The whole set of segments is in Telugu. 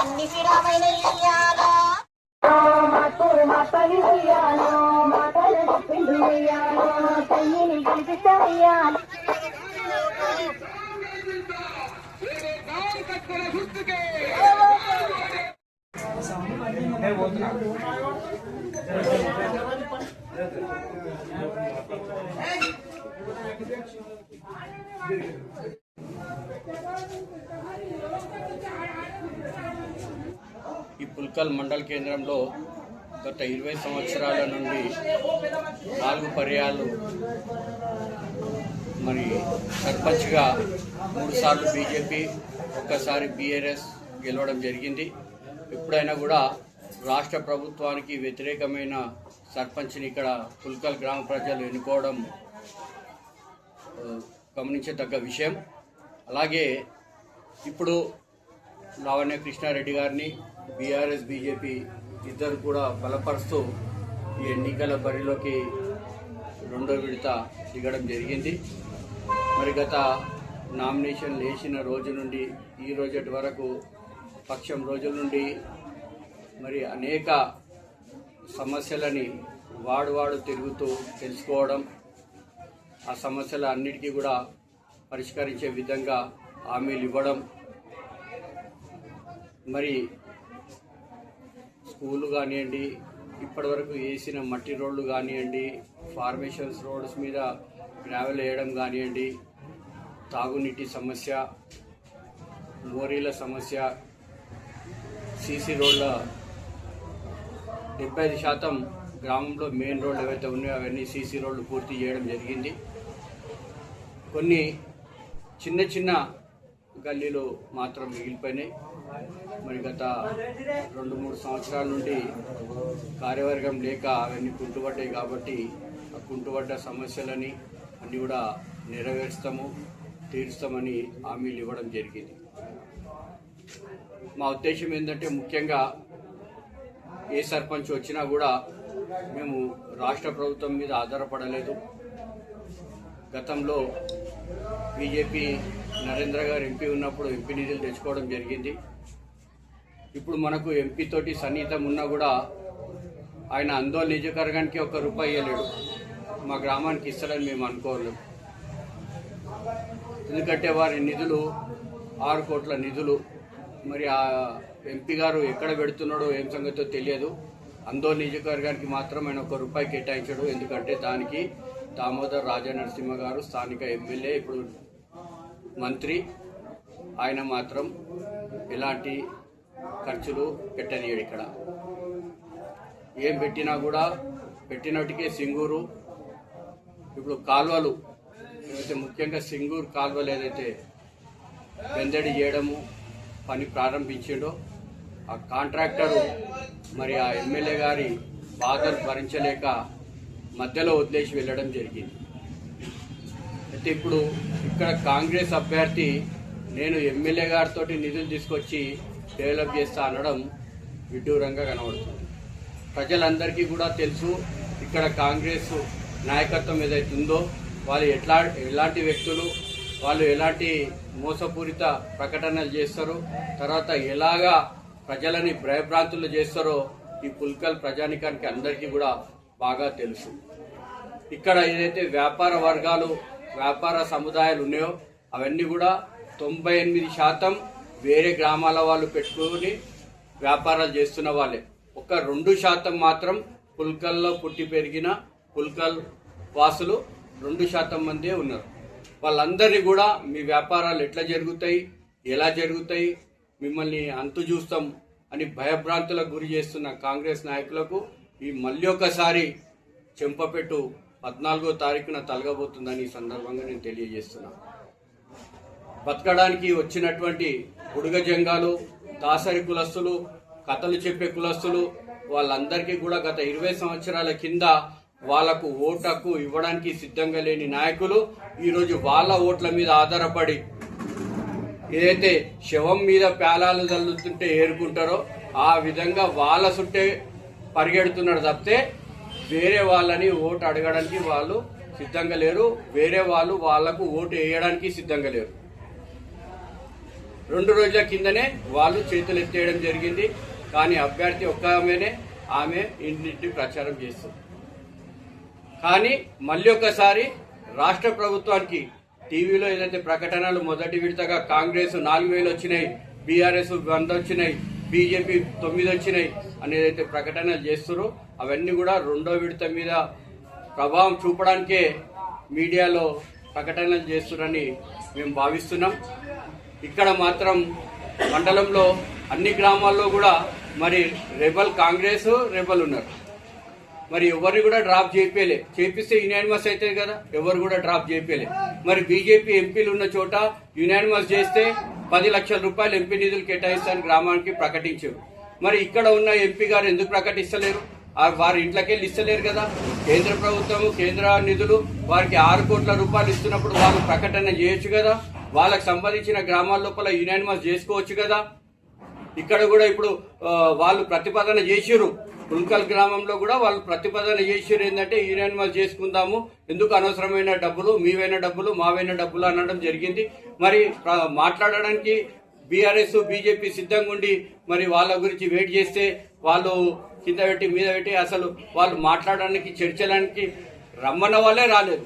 అన్ని విడమైన ఇయ్యాలో మాతూరు మాతని ఇయ్యాలో మాతలు చెప్పిండు ఇయ్యాలో ఈ పుల్కల్ మండల కేంద్రంలో గత ఇరవై సంవత్సరాల నుండి నాలుగు పర్యాలు మరి సర్పంచ్గా మూడుసార్లు బీజేపీ ఒక్కసారి బీఆర్ఎస్ గెలవడం జరిగింది. ఎప్పుడైనా కూడా రాష్ట్ర ప్రభుత్వానికి వ్యతిరేకమైన సర్పంచ్ని ఇక్కడ పుల్కల్ గ్రామ ప్రజలు ఎన్నుకోవడం గమనించదగ్గ విషయం. అలాగే ఇప్పుడు లావణ్య కృష్ణారెడ్డి గారిని బీఆర్ఎస్ బీజేపీ ఇద్దరు కూడా బలపరుస్తూ ఈ ఎన్నికల బరిలోకి రెండో విడత దిగడం జరిగింది. మరి గత నామినేషన్ లేచిన రోజు నుండి ఈ రోజటి వరకు పక్షం రోజుల నుండి మరి అనేక సమస్యలని వాడు వాడు తిరుగుతూ తెలుసుకోవడం ఆ సమస్యల అన్నిటికీ కూడా పరిష్కరించే విధంగా హామీలు ఇవ్వడం. మరి స్కూలు కానివ్వండి ఇప్పటివరకు వేసిన మట్టి రోడ్లు కానివ్వండి ఫార్మేషన్స్ రోడ్స్ మీద గ్రావెల్ వేయడం కానివ్వండి తాగునీటి సమస్య మోరీల సమస్య సీసీ రోడ్ల డెబ్బై ఐదు శాతం గ్రామంలో మెయిన్ రోడ్లు ఏవైతే ఉన్నాయో అవన్నీ సీసీ రోడ్లు పూర్తి చేయడం జరిగింది. కొన్ని చిన్న చిన్న గల్లీలు మాత్రం మిగిలిపోయినాయి. మరి గత రెండు మూడు సంవత్సరాల నుండి కార్యవర్గం లేక అవన్నీ కుంటుపడ్డాయి కాబట్టి ఆ కుంటుపడ్డ సమస్యలని అన్నీ కూడా నెరవేరుస్తాము తీరుస్తామని హామీలు ఇవ్వడం జరిగింది. మా ఉద్దేశం ఏంటంటే ముఖ్యంగా ఏ సర్పంచ్ వచ్చినా కూడా మేము రాష్ట్ర ప్రభుత్వం మీద ఆధారపడలేదు. గతంలో బీజేపీ నరేంద్ర గారు ఎంపీ ఉన్నప్పుడు ఎంపీ నిధులు తెచ్చుకోవడం జరిగింది. ఇప్పుడు మనకు ఎంపీతోటి సన్నిహితం ఉన్నా కూడా ఆయన ఆందోళన నియోజకవర్గానికి ఒక్క రూపాయి ఇవ్వలేడు మా గ్రామానికి ఇస్తాడని మేము అనుకోలేము ఎందుకంటే వారి నిధులు ఆరు కోట్ల నిధులు మరి ఆ ఎంపీ గారు ఎక్కడ పెడుతున్నాడో ఏం సంగతో తెలియదు. అందో నియోజకవర్గానికి మాత్రం ఆయన ఒక రూపాయి కేటాయించాడు. ఎందుకంటే దానికి దామోదర్ రాజనరసింహ గారు స్థానిక ఎమ్మెల్యే ఇప్పుడు మంత్రి. ఆయన మాత్రం ఎలాంటి ఖర్చులు పెట్టనీయడు ఇక్కడ. ఏం పెట్టినా కూడా పెట్టినట్టుకే సింగూరు. ఇప్పుడు కాలువలు ఏదైతే ముఖ్యంగా సింగూరు కాలువలు ఏదైతే వెందడి చేయడము పని ప్రారంభించిండో ఆ కాంట్రాక్టరు మరి ఆ ఎమ్మెల్యే గారి బాధలు భరించలేక మధ్యలో వదిలేసి వెళ్ళడం జరిగింది. అయితే ఇప్పుడు ఇక్కడ కాంగ్రెస్ అభ్యర్థి నేను ఎమ్మెల్యే గారితో నిధులు తీసుకొచ్చి డెవలప్ చేస్తా అనడం విడ్డూరంగా కనబడుతుంది. ప్రజలందరికీ కూడా తెలుసు ఇక్కడ కాంగ్రెస్ నాయకత్వం ఏదైతుందో ఉందో వాళ్ళు ఎట్లా ఎలాంటి వ్యక్తులు వాళ్ళు ఎలాంటి మోసపూరిత ప్రకటనలు చేస్తారో తర్వాత ఎలాగా ప్రజలని భయభ్రాంతులు చేస్తారో ఈ పుల్కల్ ప్రజానికానికి అందరికీ కూడా బాగా తెలుసు. ఇక్కడ ఏదైతే వ్యాపార వర్గాలు వ్యాపార సముదాయాలు ఉన్నాయో అవన్నీ కూడా తొంభై ఎనిమిది శాతం వేరే గ్రామాల వాళ్ళు పెట్టుకొని వ్యాపారాలు చేస్తున్న వాళ్ళే. ఒక రెండు శాతం మాత్రం పుల్కల్లో పుట్టి పెరిగిన పుల్కల్ వాసులు రెండు శాతం మందే ఉన్నారు. వాళ్ళందరినీ కూడా మీ వ్యాపారాలు ఎట్లా జరుగుతాయి ఎలా జరుగుతాయి మిమ్మల్ని అంతు చూస్తాం అని భయభ్రాంతులకు గురి చేస్తున్న కాంగ్రెస్ నాయకులకు ఈ మళ్ళీ ఒకసారి చెంపపెట్టు పద్నాలుగో తారీఖున తలగబోతుందని ఈ సందర్భంగా నేను తెలియజేస్తున్నా. బతకడానికి వచ్చినటువంటి బుడుగ జంగాలు దాసరి కులస్తులు కథలు చెప్పే కులస్తులు వాళ్ళందరికీ కూడా గత ఇరవై సంవత్సరాల కింద వాళ్ళకు ఓటకు ఇవ్వడానికి సిద్ధంగా లేని నాయకులు ఈరోజు వాళ్ళ ఓట్ల మీద ఆధారపడి ఏదైతే శవం మీద పేలాలు చల్లుతుంటే ఏరుకుంటారో ఆ విధంగా వాళ్ళ చుట్టే పరిగెడుతున్నారు తప్పితే వేరే వాళ్ళని ఓటు అడగడానికి వాళ్ళు సిద్ధంగా లేరు. వేరే వాళ్ళు వాళ్ళకు ఓటు వేయడానికి సిద్ధంగా లేరు. రెండు రోజుల కిందనే వాళ్ళు చేతులు ఎత్తేయడం జరిగింది. కానీ అభ్యర్థి ఒక్క ఆమెనే ఆమె ఇంటింటి ప్రచారం చేస్తుంది. కానీ మళ్ళీ ఒకసారి రాష్ట్ర ప్రభుత్వానికి టీవీలో ఏదైతే ప్రకటనలు మొదటి విడతగా కాంగ్రెస్ నాలుగు వేలు వచ్చినాయి బీఆర్ఎస్ వంద వచ్చినాయి బీజేపీ తొమ్మిది వచ్చినాయి అనేదైతే ప్రకటనలు చేస్తున్నారు అవన్నీ కూడా రెండో విడత మీద ప్రభావం చూపడానికే మీడియాలో ప్రకటనలు చేస్తున్నారని మేము భావిస్తున్నాం. ఇక్కడ మాత్రం మండలంలో అన్ని గ్రామాల్లో కూడా మరి రెబల్ కాంగ్రెస్ రెబల్ ఉన్నారు. మరి ఎవరిని కూడా డ్రాప్ చేయలే చేపిస్తే యునానిమస్ అవుతుంది కదా ఎవరు కూడా డ్రాప్ చేయలే మరి బీజేపీ ఎంపీలు ఉన్న చోట యునానిమస్ చేస్తే పది లక్షల రూపాయలు ఎంపీ నిధులు కేటాయిస్తాను గ్రామానికి ప్రకటించారు. మరి ఇక్కడ ఉన్న ఎంపీ గారు ఎందుకు ప్రకటిస్తలేరు? వారి ఇంట్లోకి వెళ్ళి ఇస్తలేరు కదా. కేంద్ర ప్రభుత్వం కేంద్ర నిధులు వారికి ఆరు కోట్ల రూపాయలు ఇస్తున్నప్పుడు వాళ్ళు ప్రకటన చేయొచ్చు కదా. వాళ్ళకి సంబంధించిన గ్రామాల లోపల యునానిమస్ చేసుకోవచ్చు కదా. ఇక్కడ కూడా ఇప్పుడు వాళ్ళు ప్రతిపాదన చేసిరు ఉల్కల్ గ్రామంలో కూడా వాళ్ళు ప్రతిపాదన చేసారు ఏంటంటే యూనియన్ చేసుకుందాము. ఎందుకు అనవసరమైన డబ్బులు? మీవైన డబ్బులు మావైన డబ్బులు అనడం జరిగింది. మరి మాట్లాడడానికి బీఆర్ఎస్ బీజేపీ సిద్ధంగా ఉండి మరి వాళ్ళ గురించి వెయిట్ చేస్తే వాళ్ళు కింద పెట్టి మీద పెట్టి అసలు వాళ్ళు మాట్లాడడానికి చర్చడానికి రమ్మన్న వాళ్ళే రాలేదు.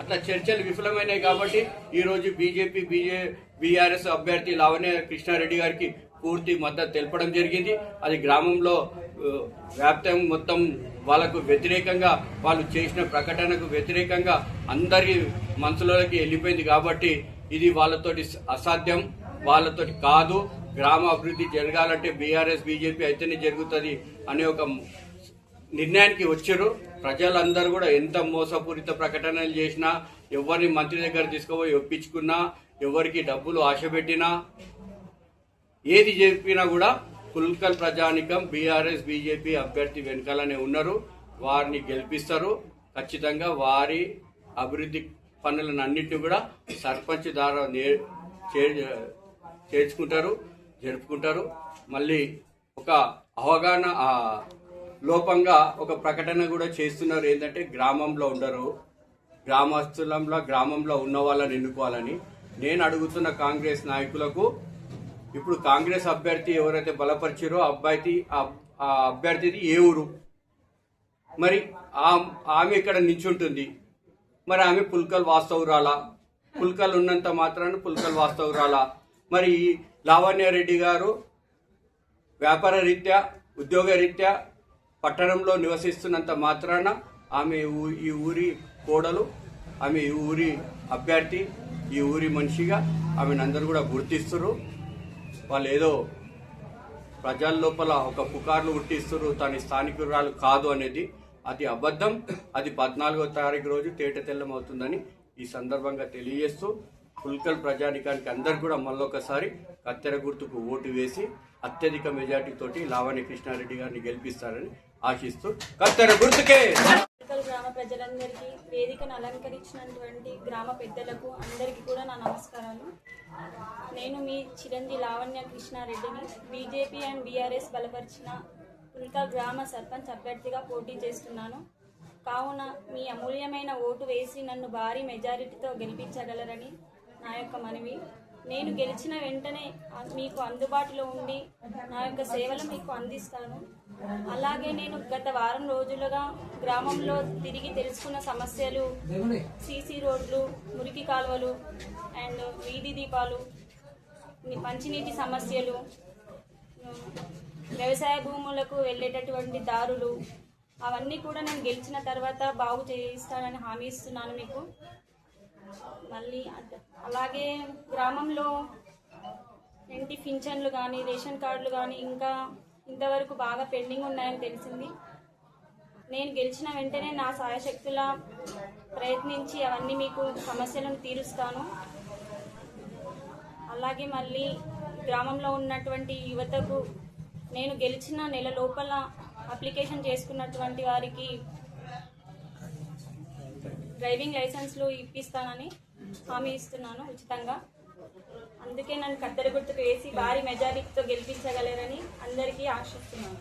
అట్లా చర్చలు విఫలమైనాయి కాబట్టి ఈరోజు బీజేపీ బీజే బీఆర్ఎస్ అభ్యర్థి లావణ్య కృష్ణారెడ్డి గారికి పూర్తి మద్దతు తెలపడం జరిగింది. అది గ్రామంలో వ్యాప్తం మొత్తం వాళ్ళకు వ్యతిరేకంగా వాళ్ళు చేసిన ప్రకటనకు వ్యతిరేకంగా అందరి మనసులోకి వెళ్ళిపోయింది కాబట్టి ఇది వాళ్ళతోటి అసాధ్యం వాళ్ళతోటి కాదు. గ్రామ అభివృద్ధి జరగాలంటే బీఆర్ఎస్ బీజేపీ అయితేనే జరుగుతుంది అనే ఒక నిర్ణయానికి వచ్చారు. ప్రజలందరూ కూడా ఎంత మోసపూరిత ప్రకటనలు చేసినా ఎవరిని మంత్రి దగ్గర తీసుకుపోయి ఒప్పించుకున్నా ఎవరికి డబ్బులు ఆశ పెట్టినా ఏది చెప్పినా కూడా పుల్కల్ ప్రజానికం బీఆర్ఎస్ బీజేపీ అభ్యర్థి వెనకాలనే ఉన్నారు. వారిని గెలిపిస్తారు. ఖచ్చితంగా వారి అభివృద్ధి పనులను అన్నింటినీ కూడా సర్పంచ్ ద్వారా నే- చే- చేర్చుకుంటారు జరుపుకుంటారు. మళ్ళీ ఒక అవగాహన లోపంగా ఒక ప్రకటన కూడా చేస్తున్నారు. ఏంటంటే గ్రామంలో ఉండరు. గ్రామస్తులంలో గ్రామంలో ఉన్న వాళ్ళని ఎన్నుకోవాలని. నేను అడుగుతున్న కాంగ్రెస్ నాయకులకు ఇప్పుడు కాంగ్రెస్ అభ్యర్థి ఎవరైతే బలపరిచారో అబ్బాయి ఆ అభ్యర్థిది ఏ ఊరు? మరి ఆమె ఇక్కడ నించుంటుంది. మరి ఆమె పుల్కల్ వాస్తవురాలా? పుల్కల్ ఉన్నంత మాత్రాన పుల్కల్ వాస్తవురాలా? మరి ఈ లావణ్యారెడ్డి గారు వ్యాపార రీత్యా ఉద్యోగ రీత్యా పట్టణంలో నివసిస్తున్నంత మాత్రాన ఆమె ఊ- ఈ ఊరి కోడలు ఆమె ఈ ఊరి అభ్యర్థి ఈ ఊరి మనిషిగా ఆమెను అందరూ కూడా గుర్తిస్తున్నారు వాళ్ళు ఏదో ప్రజల లోపల ఒక పుకార్లు పుట్టిస్తున్నారు తన స్థానికురాలు కాదు అనేది అది అబద్ధం. అది పద్నాలుగో తారీఖు రోజు తేట తెల్లం అవుతుందని ఈ సందర్భంగా తెలియజేస్తూ పుల్కల్ ప్రజానికానికి అందరు కూడా మళ్ళొకసారి కత్తెర గుర్తుకు ఓటు వేసి అత్యధిక మెజార్టీతోటి లావణ్య కృష్ణారెడ్డి గారిని గెలిపిస్తారని ఆశిస్తూ కత్తెర గుర్తుకే! గ్రామ ప్రజలందరికీ వేదికను అలంకరించినటువంటి గ్రామ పెద్దలకు అందరికీ కూడా నా నమస్కారాలు. నేను మీ చిరంజి లావణ్య కృష్ణారెడ్డిని బీజేపీ అండ్ బీఆర్ఎస్ బలపరిచిన పుల్కా గ్రామ సర్పంచ్ అభ్యర్థిగా పోటీ చేస్తున్నాను. కావున మీ అమూల్యమైన ఓటు వేసి నన్ను భారీ మెజారిటీతో గెలిపించగలరని నా యొక్క మనవి. నేను గెలిచిన వెంటనే మీకు అందుబాటులో ఉండి నా యొక్క సేవలు మీకు అందిస్తాను. అలాగే నేను గత వారం రోజులుగా గ్రామంలో తిరిగి తెలుసుకున్న సమస్యలు సీసీ రోడ్లు మురికి కాలువలు అండ్ వీధి దీపాలు మంచినీటి సమస్యలు వ్యవసాయ భూములకు వెళ్ళేటటువంటి దారులు అవన్నీ కూడా నేను గెలిచిన తర్వాత బాగు చేయిస్తానని హామీ ఇస్తున్నాను మీకు. మళ్ళీ అలాగే గ్రామంలో ఇంటి పింఛన్లు కానీ రేషన్ కార్డులు కానీ ఇంకా ఇంతవరకు బాగా పెండింగ్ ఉన్నాయని తెలిసింది. నేను గెలిచిన వెంటనే నా సాయశక్తుల ప్రయత్నించి అవన్నీ మీకు సమస్యలను తీరుస్తాను. అలాగే మళ్ళీ గ్రామంలో ఉన్నటువంటి యువతకు నేను గెలిచిన నెల లోపల అప్లికేషన్ చేసుకున్నటువంటి వారికి డ్రైవింగ్ లైసెన్స్లు ఇప్పిస్తానని హామీ ఇస్తున్నాను ఉచితంగా. అందుకే నన్ను కత్తెర గుర్తుకు వేసి భారీ మెజారిటీతో గెలిపించగలరని అందరికీ ఆశిస్తున్నాను.